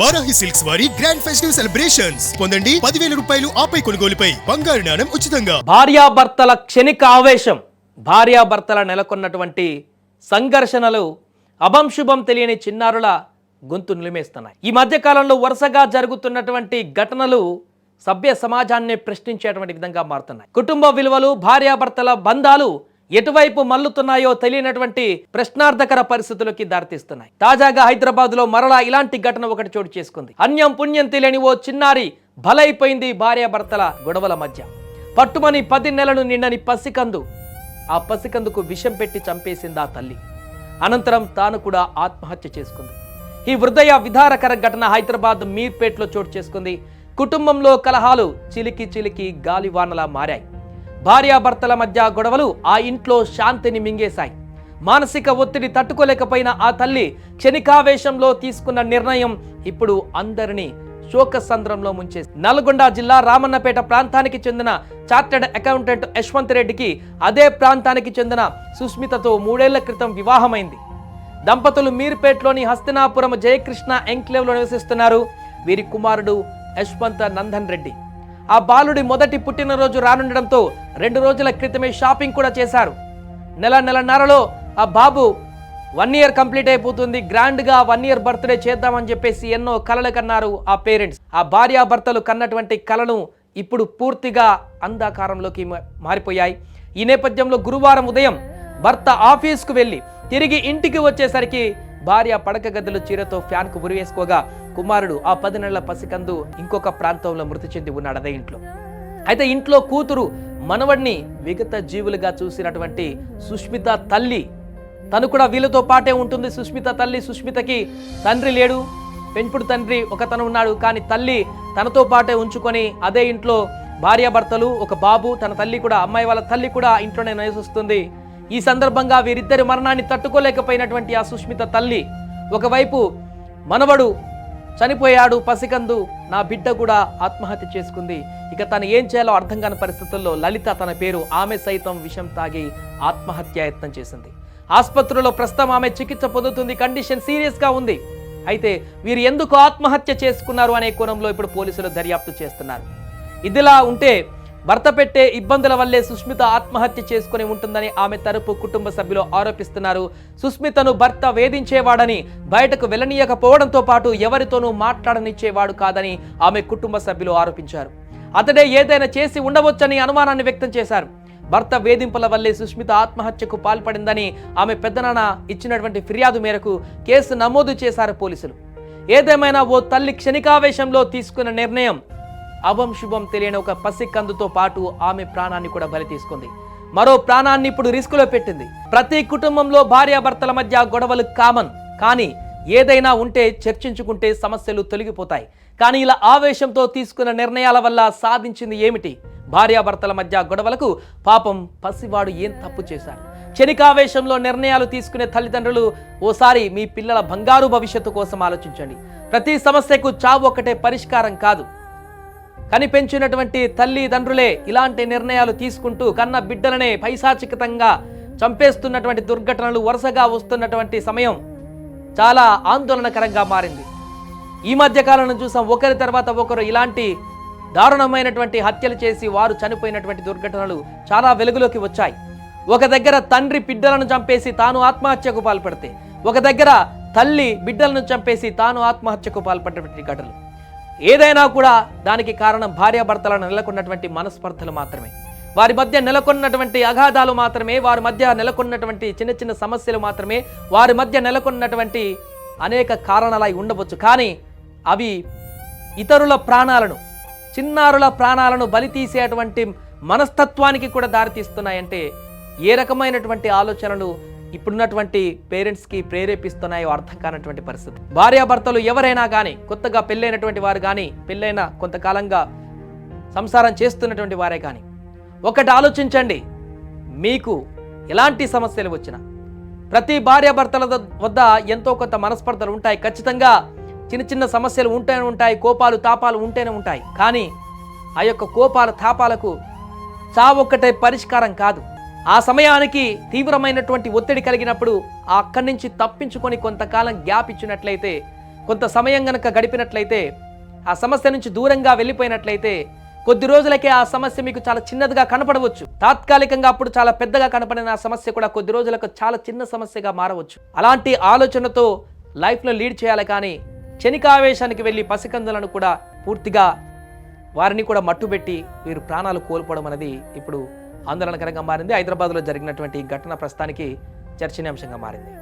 Varahi silks వారి grand festive celebrations పొందండి పదివేల రూపాయలు ఆపై కొనుగోలుపై. బంగారు నాణం ఉచితంగా. భార్యాభర్తల క్షణిక ఆవేశం. భార్యాభర్తల నెలకొన్నటువంటి సంఘర్షణలు అభంశుభం తెలియని చిన్నారుల గొంతు నిలిమేస్తున్నాయి. ఈ మధ్య కాలంలో వరుసగా జరుగుతున్నటువంటి ఘటనలు సభ్య సమాజాన్ని ప్రశ్నించేటువంటి విధంగా మారుతున్నాయి. కుటుంబ విలువలు భార్యాభర్తల బంధాలు ఎటువైపు మల్లుతున్నాయో తెలియనటువంటి ప్రశ్నార్థకర పరిస్థితులకి దారితీస్తున్నాయి. తాజాగా హైదరాబాద్లో మరలా ఇలాంటి ఘటన ఒకటి చోటు చేసుకుంది. అన్యం పుణ్యం తెలియని ఓ చిన్నారి బలైపోయింది భార్యాభర్తల గొడవల మధ్య. పట్టుమని పది నెలలు నిండని పసికందు ఆ పసికందుకు విషం పెట్టి చంపేసింది ఆ తల్లి. అనంతరం తాను కూడా ఆత్మహత్య చేసుకుంది. ఈ హృదయ విధారకర ఘటన హైదరాబాద్ మీర్పేట్లో చోటు చేసుకుంది. కుటుంబంలో కలహాలు చిలికి చిలికి గాలివానలా మారాయి. భార్యాభర్తల మధ్య గొడవలు ఆ ఇంట్లో శాంతిని మింగేశాయి. మానసిక ఒత్తిడి తట్టుకోలేకపోయిన ఆ తల్లి క్షణికావేశంలో తీసుకున్న నిర్ణయం ఇప్పుడు అందరినీ శోకసంద్రంలో ముంచేసి నల్గొండ జిల్లా రామన్నపేట ప్రాంతానికి చెందిన చార్టెడ్ అకౌంటెంట్ యశ్వంత్ రెడ్డికి అదే ప్రాంతానికి చెందిన సుస్మితతో మూడేళ్ళ క్రితం వివాహమైంది. దంపతులు మీర్పేట్లోని హస్తినాపురం జయకృష్ణ ఎంక్లేవ్లో నివసిస్తున్నారు. వీరి కుమారుడు యశ్వంత్ నందన్ రెడ్డి. ఆ బాలుడి మొదటి పుట్టినరోజు రానుండడంతో రెండు రోజుల క్రితమే షాపింగ్ కూడా చేశారు. నెల నెలన్నరలో ఆ బాబు వన్ ఇయర్ కంప్లీట్ అయిపోతుంది గ్రాండ్గా వన్ ఇయర్ బర్త్డే చేద్దామని చెప్పేసి ఎన్నో కలలు కన్నారు ఆ పేరెంట్స్. ఆ భార్యాభర్తలు కన్నటువంటి కలను ఇప్పుడు పూర్తిగా అంధకారంలోకి మారిపోయాయి. ఈ నేపథ్యంలో గురువారం ఉదయం భర్త ఆఫీస్కు వెళ్ళి తిరిగి ఇంటికి వచ్చేసరికి భార్య పడక గదిలో చీరతో ఫ్యాన్కు ఉరివేసుకోగా కుమారుడు ఆ పది నెలల పసికందు ఇంకొక ప్రాంతంలో మృతి చెంది ఉన్నాడు అదే ఇంట్లో. అయితే ఇంట్లో కూతురు మనవడిని విగత జీవులుగా చూసినటువంటి సుష్మిత తల్లి తను కూడా వీళ్ళతో పాటే ఉంటుంది. సుష్మిత తల్లి సుష్మితకి తండ్రి లేడు. పెంపుడు తండ్రి ఒక తను ఉన్నాడు. కానీ తల్లి తనతో పాటే ఉంచుకొని అదే ఇంట్లో భార్యాభర్తలు ఒక బాబు తన తల్లి కూడా అమ్మాయి వాళ్ళ తల్లి కూడా ఇంట్లోనే నివసిస్తుంది. ఈ సందర్భంగా వీరిద్దరి మరణాన్ని తట్టుకోలేకపోయినటువంటి ఆ సుష్మిత తల్లి ఒకవైపు మనవడు చనిపోయాడు పసికందు. నా బిడ్డ కూడా ఆత్మహత్య చేసుకుంది. ఇక తను ఏం చేయాలో అర్థం కాని పరిస్థితుల్లో లలిత తన పేరు ఆమె సైతం విషం తాగి ఆత్మహత్యాయత్నం చేసింది. ఆసుపత్రిలో ప్రస్తుతం ఆమె చికిత్స పొందుతుంది. కండిషన్ సీరియస్గా ఉంది. అయితే వీరు ఎందుకు ఆత్మహత్య చేసుకున్నారు అనే కోణంలో ఇప్పుడు పోలీసులు దర్యాప్తు చేస్తున్నారు. ఇదిలా ఉంటే భర్త పెట్టే ఇబ్బందుల వల్లే సుస్మిత ఆత్మహత్య చేసుకుని ఉంటుందని ఆమె తరపు కుటుంబ సభ్యులు ఆరోపిస్తున్నారు. సుస్మితను భర్త వేధించేవాడని బయటకు వెళ్ళనీయకపోవడంతో పాటు ఎవరితోనూ మాట్లాడనిచ్చేవాడు కాదని ఆమె కుటుంబ సభ్యులు ఆరోపించారు. అతడే ఏదైనా చేసి ఉండవచ్చని అనుమానాన్ని వ్యక్తం చేశారు. భర్త వేధింపుల వల్లే సుస్మిత ఆత్మహత్యకు పాల్పడిందని ఆమె పెద్దనాన్న ఇచ్చినటువంటి ఫిర్యాదు మేరకు కేసు నమోదు చేశారు పోలీసులు. ఏదేమైనా ఓ తల్లి క్షణికావేశంలో తీసుకున్న నిర్ణయం అభం శుభం తెలియని ఒక పసికందుతో పాటు ఆమె ప్రాణాన్ని కూడా బలి తీసుకుంది. మరో ప్రాణాన్ని ఇప్పుడు రిస్కులో పెట్టింది. ప్రతి కుటుంబంలో భార్యాభర్తల మధ్య గొడవలు కామన్. కానీ ఏదైనా ఉంటే చర్చించుకుంటే సమస్యలు తొలగిపోతాయి. కానీ ఇలా ఆవేశంతో తీసుకున్న నిర్ణయాల వల్ల సాధించింది ఏమిటి? భార్యాభర్తల మధ్య గొడవలకు పాపం పసివాడు ఏం తప్పు చేశాడు? క్షణికావేశంలో నిర్ణయాలు తీసుకునే తల్లిదండ్రులు ఓసారి మీ పిల్లల బంగారు భవిష్యత్తు కోసం ఆలోచించండి. ప్రతి సమస్యకు చావు ఒక్కటే పరిష్కారం కాదు. కనిపెంచినటువంటి తల్లి తల్లిదండ్రులే ఇలాంటి నిర్ణయాలు తీసుకుంటూ కన్న బిడ్డలనే పైశాచికతంగా చంపేస్తున్నటువంటి దుర్ఘటనలు వరుసగా వస్తున్నటువంటి సమయం చాలా ఆందోళనకరంగా మారింది. ఈ మధ్య కాలంలో చూసాం ఒకరి తర్వాత ఒకరు ఇలాంటి దారుణమైనటువంటి హత్యలు చేసి వారు చనిపోయినటువంటి దుర్ఘటనలు చాలా వెలుగులోకి వచ్చాయి. ఒక దగ్గర తండ్రి బిడ్డలను చంపేసి తాను ఆత్మహత్యకు పాల్పడితే ఒక దగ్గర తల్లి బిడ్డలను చంపేసి తాను ఆత్మహత్యకు పాల్పడినటువంటి ఘటనలు. ఏదైనా కూడా దానికి కారణం భార్యాభర్తలను నెలకొన్నటువంటి మనస్పర్ధలు మాత్రమే. వారి మధ్య నెలకొన్నటువంటి అగాధాలు మాత్రమే వారి మధ్య నెలకొన్నటువంటి చిన్న చిన్న సమస్యలు మాత్రమే వారి మధ్య నెలకొన్నటువంటి అనేక కారణాలై ఉండవచ్చు. కానీ అవి ఇతరుల ప్రాణాలను చిన్నారుల ప్రాణాలను బలి తీసేటువంటి మనస్తత్వానికి కూడా దారితీస్తున్నాయంటే ఏ రకమైనటువంటి ఆలోచనలు ఇప్పుడున్నటువంటి పేరెంట్స్కి ప్రేరేపిస్తున్నాయో అర్థం కానటువంటి పరిస్థితి. భార్యాభర్తలు ఎవరైనా కానీ కొత్తగా పెళ్ళైనటువంటి వారు కానీ పెళ్ళైన కొంతకాలంగా సంసారం చేస్తున్నటువంటి వారే కానీ ఒకటి ఆలోచించండి. మీకు ఎలాంటి సమస్యలు వచ్చినా ప్రతి భార్యాభర్తల వద్ద ఎంతో కొంత మనస్పర్ధలు ఉంటాయి. ఖచ్చితంగా చిన్న చిన్న సమస్యలు ఉంటూనే ఉంటాయి కోపాలు తాపాలు ఉంటూనే ఉంటాయి. కానీ ఆ యొక్క కోపాల తాపాలకు చావొక్కటే పరిష్కారం కాదు. ఆ సమయానికి తీవ్రమైనటువంటి ఒత్తిడి కలిగినప్పుడు అక్కడి నుంచి తప్పించుకొని కొంతకాలం గ్యాప్ ఇచ్చినట్లయితే కొంత సమయం గనక గడిపినట్లయితే ఆ సమస్య నుంచి దూరంగా వెళ్ళిపోయినట్లయితే కొద్ది రోజులకే ఆ సమస్య మీకు చాలా చిన్నదిగా కనపడవచ్చు. తాత్కాలికంగా అప్పుడు చాలా పెద్దగా కనపడిన ఆ సమస్య కూడా కొద్ది రోజులకు చాలా చిన్న సమస్యగా మారవచ్చు. అలాంటి ఆలోచనతో లైఫ్లో లీడ్ చేయాలి కానీ క్షణికావేశానికి వెళ్ళి పసికందులను కూడా పూర్తిగా వారిని కూడా మట్టుబెట్టి వీరు ప్రాణాలు కోల్పోవడం అనేది ఇప్పుడు ఆందోళనకరంగా మారింది. హైదరాబాద్లో జరిగినటువంటి ఈ ఘటన ప్రస్తుతానికి చర్చనీయాంశంగా మారింది.